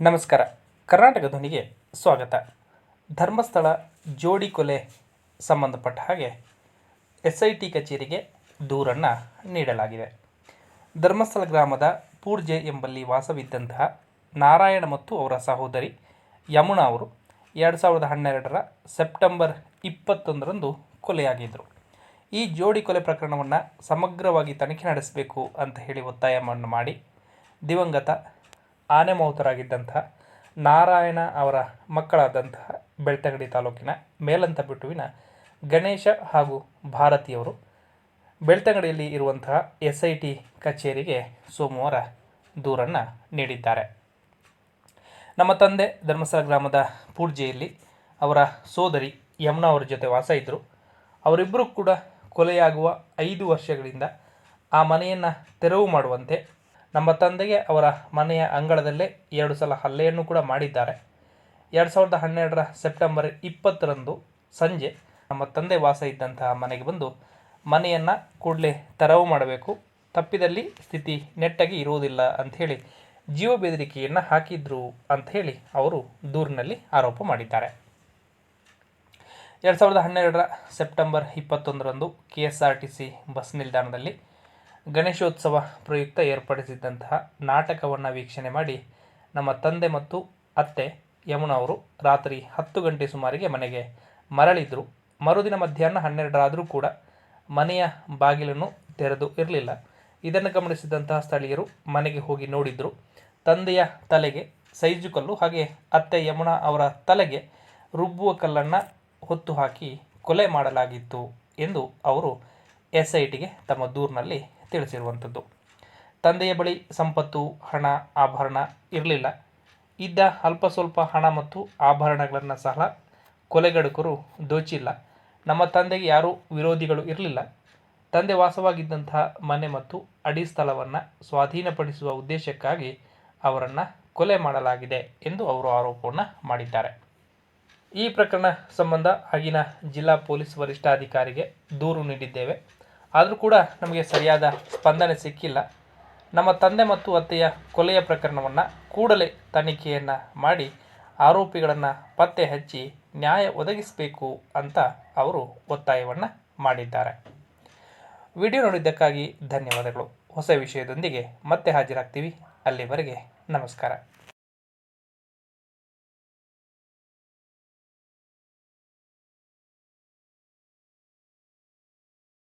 ನಮಸ್ಕಾರ. ಕರ್ನಾಟಕ ಧ್ವನಿಗೆ ಸ್ವಾಗತ. ಧರ್ಮಸ್ಥಳ ಜೋಡಿ ಕೊಲೆ ಸಂಬಂಧಪಟ್ಟ ಹಾಗೆ ಎಸ್ ಐ ಟಿ ಕಚೇರಿಗೆ ದೂರನ್ನು ನೀಡಲಾಗಿದೆ. ಧರ್ಮಸ್ಥಳ ಗ್ರಾಮದ ಪೂರ್ಜೆ ಎಂಬಲ್ಲಿ ವಾಸವಿದ್ದಂತಹ ನಾರಾಯಣ ಮತ್ತು ಅವರ ಸಹೋದರಿ ಯಮುನಾ ಅವರು ಎರಡು ಸಾವಿರದ ಹನ್ನೆರಡರ ಸೆಪ್ಟೆಂಬರ್ ಇಪ್ಪತ್ತೊಂದರಂದು ಕೊಲೆಯಾಗಿದ್ದರು ಈ ಜೋಡಿ ಕೊಲೆ ಪ್ರಕರಣವನ್ನು ಸಮಗ್ರವಾಗಿ ತನಿಖೆ ನಡೆಸಬೇಕು ಅಂತ ಹೇಳಿ ಒತ್ತಾಯವನ್ನು ಮಾಡಿ ದಿವಂಗತ ಆನೆಮೌತರಾಗಿದ್ದಂತಹ ನಾರಾಯಣ ಅವರ ಮಕ್ಕಳಾದಂತಹ ಬೆಳ್ತಂಗಡಿ ತಾಲೂಕಿನ ಮೇಲಂತ ಬಿಟ್ಟುವಿನ ಗಣೇಶ ಹಾಗೂ ಭಾರತಿಯವರು ಬೆಳ್ತಂಗಡಿಯಲ್ಲಿ ಇರುವಂತಹ ಎಸ್ ಐ ಟಿ ಕಚೇರಿಗೆ ಸೋಮವಾರ ದೂರನ್ನು ನೀಡಿದ್ದಾರೆ. ನಮ್ಮ ತಂದೆ ಧರ್ಮಸ್ಥಳ ಗ್ರಾಮದ ಪೂರ್ಜೆಯಲ್ಲಿ ಅವರ ಸೋದರಿ ಯಮುನಾ ಅವರ ಜೊತೆ ವಾಸ ಇದ್ದರು ಅವರಿಬ್ಬರು ಕೂಡ ಕೊಲೆಯಾಗುವ ಐದು ವರ್ಷಗಳಿಂದ ಆ ಮನೆಯನ್ನು ತೆರವು ಮಾಡುವಂತೆ ನಮ್ಮ ತಂದೆಗೆ ಅವರ ಮನೆಯ ಅಂಗಳದಲ್ಲೇ ಎರಡು ಸಲ ಹಲ್ಲೆಯನ್ನು ಕೂಡ ಮಾಡಿದ್ದಾರೆ. ಎರಡು ಸಾವಿರದ ಹನ್ನೆರಡರ ಸೆಪ್ಟೆಂಬರ್ ಇಪ್ಪತ್ತರಂದು ಸಂಜೆ ನಮ್ಮ ತಂದೆ ವಾಸ ಇದ್ದಂತಹ ಮನೆಗೆ ಬಂದು ಮನೆಯನ್ನು ಕೂಡಲೇ ತೆರವು ಮಾಡಬೇಕು. ತಪ್ಪಿದಲ್ಲಿ ಸ್ಥಿತಿ ನೆಟ್ಟಾಗಿ ಇರುವುದಿಲ್ಲ ಅಂಥೇಳಿ ಜೀವ ಬೆದರಿಕೆಯನ್ನು ಹಾಕಿದ್ರು ಅಂಥೇಳಿ ಅವರು ದೂರಿನಲ್ಲಿ ಆರೋಪ ಮಾಡಿದ್ದಾರೆ. ಎರಡು ಸಾವಿರದ ಹನ್ನೆರಡರ ಸೆಪ್ಟೆಂಬರ್ ಇಪ್ಪತ್ತೊಂದರಂದು K S R T C bus ನಿಲ್ದಾಣದಲ್ಲಿ ಗಣೇಶೋತ್ಸವ ಪ್ರಯುಕ್ತ ಏರ್ಪಡಿಸಿದ್ದಂತಹ ನಾಟಕವನ್ನು ವೀಕ್ಷಣೆ ಮಾಡಿ ನಮ್ಮ ತಂದೆ ಮತ್ತು ಅತ್ತೆ ಯಮುನಾ ಅವರು ರಾತ್ರಿ ಹತ್ತು ಗಂಟೆ ಸುಮಾರಿಗೆ ಮನೆಗೆ ಮರಳಿದ್ರು. ಮರುದಿನ ಮಧ್ಯಾಹ್ನ ಹನ್ನೆರಡರಾದರೂ ಕೂಡ ಮನೆಯ ಬಾಗಿಲನ್ನು ತೆರೆದು ಇರಲಿಲ್ಲ. ಇದನ್ನು ಗಮನಿಸಿದಂತಹ ಸ್ಥಳೀಯರು ಮನೆಗೆ ಹೋಗಿ ನೋಡಿದ್ರು. ತಂದೆಯ ತಲೆಗೆ ಸೈಜು ಕಲ್ಲು ಹಾಗೆ ಅತ್ತೆ ಯಮುನಾ ಅವರ ತಲೆಗೆ ರುಬ್ಬುವ ಕಲ್ಲನ್ನು ಹೊತ್ತು ಹಾಕಿ ಕೊಲೆ ಮಾಡಲಾಗಿತ್ತು ಎಂದು ಅವರು ಎಸ್ ಐ ಟಿಗೆ ತಮ್ಮ ದೂರಿನಲ್ಲಿ ತಿಳಿಸಿರುವಂಥದ್ದು. ತಂದೆಯ ಬಳಿ ಸಂಪತ್ತು, ಹಣ, ಆಭರಣ ಇರಲಿಲ್ಲ. ಇದ್ದ ಅಲ್ಪ ಸ್ವಲ್ಪ ಹಣ ಮತ್ತು ಆಭರಣಗಳನ್ನು ಸಹ ಕೊಲೆಗಡುಕರು ದೋಚಿಲ್ಲ. ನಮ್ಮ ತಂದೆಗೆ ಯಾರೂ ವಿರೋಧಿಗಳು ಇರಲಿಲ್ಲ. ತಂದೆ ವಾಸವಾಗಿದ್ದಂತಹ ಮನೆ ಮತ್ತು ಅಡಿ ಸ್ಥಳವನ್ನು ಸ್ವಾಧೀನಪಡಿಸುವ ಉದ್ದೇಶಕ್ಕಾಗಿ ಅವರನ್ನು ಕೊಲೆ ಮಾಡಲಾಗಿದೆ ಎಂದು ಅವರು ಆರೋಪವನ್ನು ಮಾಡಿದ್ದಾರೆ. ಈ ಪ್ರಕರಣ ಸಂಬಂಧ ಆಗಿನ ಜಿಲ್ಲಾ ಪೊಲೀಸ್ ವರಿಷ್ಠಾಧಿಕಾರಿಗೆ ದೂರು ನೀಡಿದ್ದೇವೆ. ಆದರೂ ಕೂಡ ನಮಗೆ ಸರಿಯಾದ ಸ್ಪಂದನೆ ಸಿಕ್ಕಿಲ್ಲ. ನಮ್ಮ ತಂದೆ ಮತ್ತು ಅತ್ತೆಯ ಕೊಲೆಯ ಪ್ರಕರಣವನ್ನು ಕೂಡಲೇ ತನಿಖೆಯನ್ನು ಮಾಡಿ ಆರೋಪಿಗಳನ್ನು ಪತ್ತೆ ಹಚ್ಚಿ ನ್ಯಾಯ ಒದಗಿಸಬೇಕು ಅಂತ ಅವರು ಒತ್ತಾಯವನ್ನು ಮಾಡಿದ್ದಾರೆ. ವಿಡಿಯೋ ನೋಡಿದ್ದಕ್ಕಾಗಿ ಧನ್ಯವಾದಗಳು. ಹೊಸ ವಿಷಯದೊಂದಿಗೆ ಮತ್ತೆ ಹಾಜರಾಗ್ತೀವಿ. ಅಲ್ಲಿವರೆಗೆ ನಮಸ್ಕಾರ.